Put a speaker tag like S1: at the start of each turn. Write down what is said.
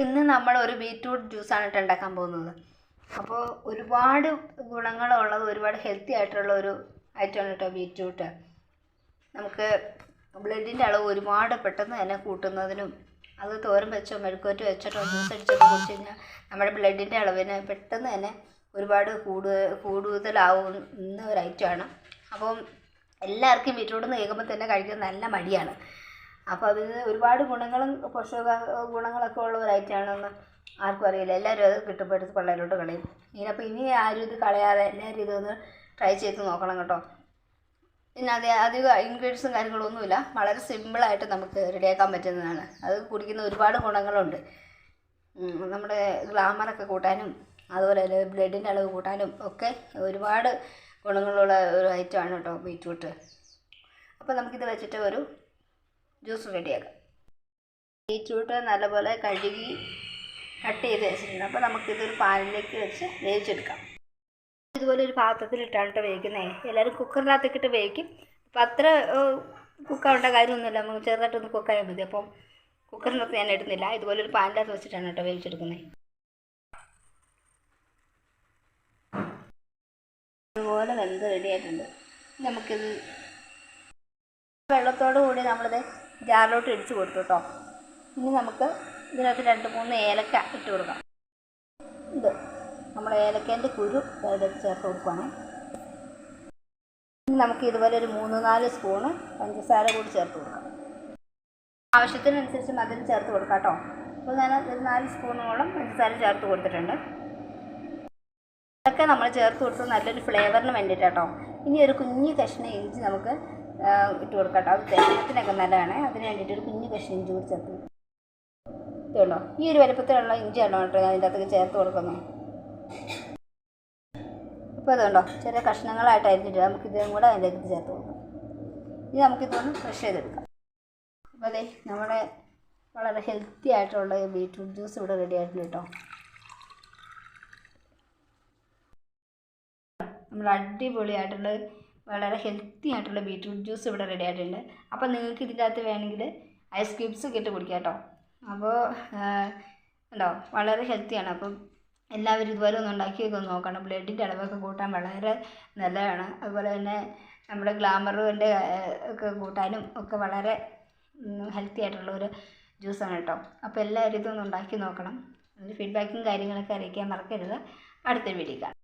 S1: ഇന്ന് നമ്മൾ ഒരു ബീറ്റ്റൂട്ട് ജ്യൂസാണ് കേട്ടോ ഉണ്ടാക്കാൻ പോകുന്നത്. അപ്പോൾ ഒരുപാട് ഗുണങ്ങളുള്ളത് ഒരുപാട് ഹെൽത്തി ആയിട്ടുള്ള ഒരു ഐറ്റമാണ് കേട്ടോ ബീറ്റ്റൂട്ട്. നമുക്ക് ബ്ലഡിന്റെ അളവ് ഒരുപാട് പെട്ടെന്ന് തന്നെ കൂട്ടുന്നതിനും അത് തോരൻ വെച്ചോ മെഴുക്കോറ്റ് വെച്ചിട്ടോ ജ്യൂസ് അടിച്ചൊക്കെ കുടിച്ച് കഴിഞ്ഞാൽ നമ്മുടെ ബ്ലഡിന്റെ അളവിന് പെട്ടെന്ന് തന്നെ ഒരുപാട് കൂടുതൽ കൂടുതലാവുന്ന ഒരു ഐറ്റമാണ് അപ്പം എല്ലാവർക്കും ബീറ്റ്റൂട്ട് എന്ന് കേൾക്കുമ്പോൾ തന്നെ കഴിക്കാൻ നല്ല മടിയാണ്. അപ്പോൾ അതിന് ഒരുപാട് ഗുണങ്ങളും പോഷക ഗുണങ്ങളൊക്കെ ഉള്ള ഒരു ഐറ്റമാണെന്ന് ആർക്കും അറിയില്ല. എല്ലാവരും അത് കിട്ടുമ്പോൾ എടുത്ത് പിള്ളേരോട്ട് കളയും. ഇനിയപ്പോൾ ഇനി ആരും ഇത് കളയാതെ എല്ലാവരും ഇതൊന്ന് ട്രൈ ചെയ്ത് നോക്കണം കേട്ടോ. പിന്നെ അത് അധികം ഇൻഗ്രീഡിയൻസും കാര്യങ്ങളൊന്നുമില്ല വളരെ സിമ്പിളായിട്ട് നമുക്ക് റെഡിയാക്കാൻ പറ്റുന്നതാണ്. അത് കുടിക്കുന്ന ഒരുപാട് ഗുണങ്ങളുണ്ട്. നമ്മുടെ ഗ്ലാമറൊക്കെ കൂട്ടാനും അതുപോലെ തന്നെ ബ്ലഡിന്റെ അളവ് കൂട്ടാനും ഒക്കെ ഒരുപാട് ഗുണങ്ങളുള്ള ഒരു ഐറ്റമാണ് കേട്ടോ ബീറ്റ്റൂട്ട്. അപ്പോൾ നമുക്കിത് വെച്ചിട്ട് ഒരു ജ്യൂസ് റെഡിയാക്കാം ബീറ്റ്റൂട്ട് നല്ലപോലെ കഴുകി കട്ട് ചെയ്ത് വെച്ചിട്ടുണ്ട്. അപ്പോൾ നമുക്കിതൊരു പാനിലേക്ക് വെച്ച് വേവിച്ചെടുക്കാം. ഇതുപോലെ ഒരു പാത്രത്തിലിട്ടാണ് കേട്ടോ വേവിക്കുന്നത് എല്ലാവരും കുക്കറിനകത്തേക്ക് ഇട്ട് വേവിക്കും. അപ്പം അത്ര കുക്കാവേണ്ട കാര്യമൊന്നുമില്ല. നമുക്ക് ചെറുതായിട്ടൊന്ന് കുക്കായാൽ മതി. അപ്പം കുക്കറിനകത്ത് ഞാൻ ഇടുന്നില്ല. ഇതുപോലെ ഒരു പാനിനകത്ത് വെച്ചിട്ടാണ് കേട്ടോ വേവിച്ചെടുക്കുന്നത്. അതുപോലെ വെന്ത് റെഡിയായിട്ടുണ്ട് നമുക്കിത് വെള്ളത്തോടു കൂടി നമ്മളിത് ജാറിലോട്ട് ഇടിച്ച് കൊടുത്തു കേട്ടോ ഇനി നമുക്ക് ഇതിനകത്ത് രണ്ട് മൂന്ന് ഏലക്ക ഇട്ട് കൊടുക്കാം. ഇത് നമ്മൾ ഏലക്കേന്റെ കുരു ഇതിലേക്ക് ചേർത്ത് കൊടുക്കുകയാണ് ഇനി നമുക്ക് ഇതുപോലെ ഒരു മൂന്ന് നാല് സ്പൂണ് പഞ്ചസാര കൂടി ചേർത്ത് കൊടുക്കാം. ആവശ്യത്തിനനുസരിച്ച് മധുരം ചേർത്ത് കൊടുക്കാം കേട്ടോ അപ്പോൾ ഞാൻ ഒരു നാല് സ്പൂണോളം പഞ്ചസാര ചേർത്ത് കൊടുത്തിട്ടുണ്ട്. ഇതൊക്കെ നമ്മൾ ചേർത്ത് കൊടുത്ത് നല്ലൊരു ഫ്ലേവറിന് വേണ്ടിയിട്ടാട്ടോ ഇനി ഒരു കുഞ്ഞു കഷ്ണം ഇഞ്ചി നമുക്ക് ഇട്ട് കൊടുക്കാം കേട്ടോ. അത് ദഹനത്തിനൊക്കെ നല്ലതാണ്. അതിന് വേണ്ടിയിട്ട് ഒരു കുഞ്ഞു കഷ്ണം ഇഞ്ചി കൂടി ചേർത്ത്. ഇതുണ്ടോ ഈ ഒരു വലുപ്പത്തിലുള്ള ഇഞ്ചിയാണോ കേട്ടോ ഞാൻ ഇതിന്റെ ചേർത്ത് കൊടുക്കുന്നത്. അപ്പോൾ അതുകൊണ്ടോ ചെറിയ കഷ്ണങ്ങളായിട്ട് അരിഞ്ഞിട്ട് നമുക്ക് ഇതും കൂടെ അതിലേക്ക് ചേർത്ത് കൊടുക്കാം. ഇനി നമുക്കിതൊന്ന് ഫ്രഷ് ചെയ്തെടുക്കാം. അപ്പോൾ അതെ നമ്മുടെ വളരെ ഹെൽത്തി ആയിട്ടുള്ള ബീറ്റ്റൂട്ട് ജ്യൂസ് ഇവിടെ റെഡി ആയിട്ടുണ്ട് കേട്ടോ. നമ്മൾ അടിപൊളിയായിട്ടുള്ള വളരെ ഹെൽത്തി ആയിട്ടുള്ള ബീറ്റ്റൂട്ട് ജ്യൂസ് ഇവിടെ റെഡി ആയിട്ടുണ്ട്. അപ്പോൾ നിങ്ങൾക്ക് ഇതിന്റെ അകത്ത് വേണമെങ്കിൽ ഐസ് ക്യൂബ്സ് ഒക്കെ ഇട്ട് കുടിക്കാം കേട്ടോ. അപ്പോൾ ഉണ്ടോ വളരെ ഹെൽത്തിയാണ് അപ്പം എല്ലാവരും ഇതുപോലെ ഒന്ന് ഉണ്ടാക്കിയൊക്കെ ഒന്ന് നോക്കണം. ബ്ലഡിന്റെ അളവൊക്കെ കൂട്ടാൻ വളരെ നല്ലതാണ്. അതുപോലെ തന്നെ നമ്മുടെ ഗ്ലാമറിന്റെ ഒക്കെ കൂട്ടാനും ഒക്കെ വളരെ ഹെൽത്തി ആയിട്ടുള്ള ഒരു ജ്യൂസാണ് കേട്ടോ. അപ്പോൾ എല്ലാവരും ഇതൊന്ന് ഉണ്ടാക്കി നോക്കണം. അതിന്റെ ഫീഡ്ബാക്കും കാര്യങ്ങളൊക്കെ അറിയിക്കാൻ മറക്കരുത്. അടുത്ത വീഡിയോ കാണാം.